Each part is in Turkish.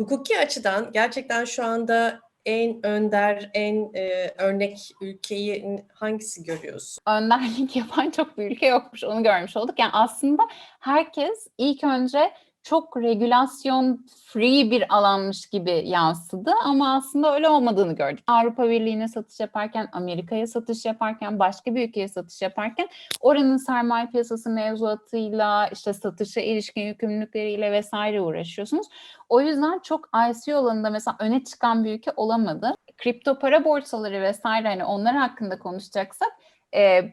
Hukuki açıdan gerçekten şu anda en önder, en e, örnek ülkeyi hangisi görüyorsun? Önderlik yapan çok bir ülke yokmuş. Onu görmüş olduk. Yani aslında herkes ilk önce çok regülasyon free bir alanmış gibi yansıdı ama aslında öyle olmadığını gördük. Avrupa Birliği'ne satış yaparken, Amerika'ya satış yaparken, başka bir ülkeye satış yaparken oranın sermaye piyasası mevzuatıyla, işte satışa ilişkin yükümlülükleriyle vesaire uğraşıyorsunuz. O yüzden çok ICO alanında mesela öne çıkan bir ülke olamadı. Kripto para borsaları vesaire hani onlar hakkında konuşacaksak e,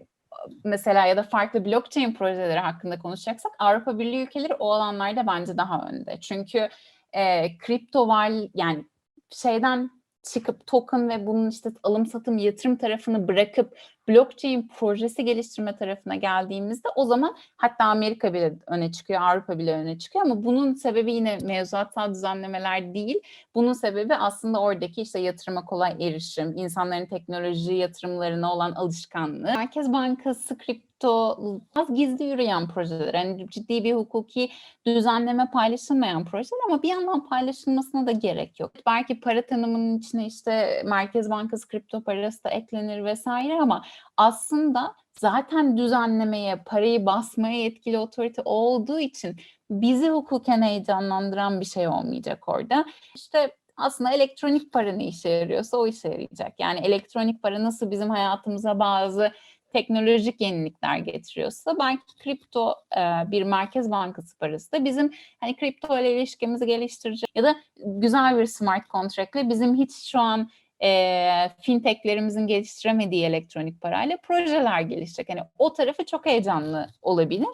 mesela ya da farklı blockchain projeleri hakkında konuşacaksak Avrupa Birliği ülkeleri o alanlarda bence daha önde. Çünkü e, kripto var yani şeyden çıkıp token ve bunun işte alım satım yatırım tarafını bırakıp blockchain projesi geliştirme tarafına geldiğimizde o zaman hatta Amerika bile öne çıkıyor, Avrupa bile öne çıkıyor ama bunun sebebi yine mevzuatsal düzenlemeler değil. Bunun sebebi aslında oradaki işte yatırıma kolay erişim, insanların teknoloji yatırımlarına olan alışkanlığı. Merkez Bankası kripto az gizli yürüyen projeler. Yani ciddi bir hukuki düzenleme paylaşılmayan projeler ama bir yandan paylaşılmasına da gerek yok. Belki para tanımının içine işte Merkez Bankası kripto parası da eklenir vesaire ama aslında zaten düzenlemeye, parayı basmaya yetkili otorite olduğu için bizi hukuken heyecanlandıran bir şey olmayacak orada. İşte aslında elektronik para ne işe yarıyorsa o işe yarayacak. Yani elektronik para nasıl bizim hayatımıza bazı teknolojik yenilikler getiriyorsa belki kripto e, bir merkez bankası parası da bizim hani kripto ile ilişkimizi geliştirecek ya da güzel bir smart contract ile bizim hiç şu an e, fintechlerimizin geliştiremediği elektronik parayla projeler gelişecek. Hani o tarafı çok heyecanlı olabilir.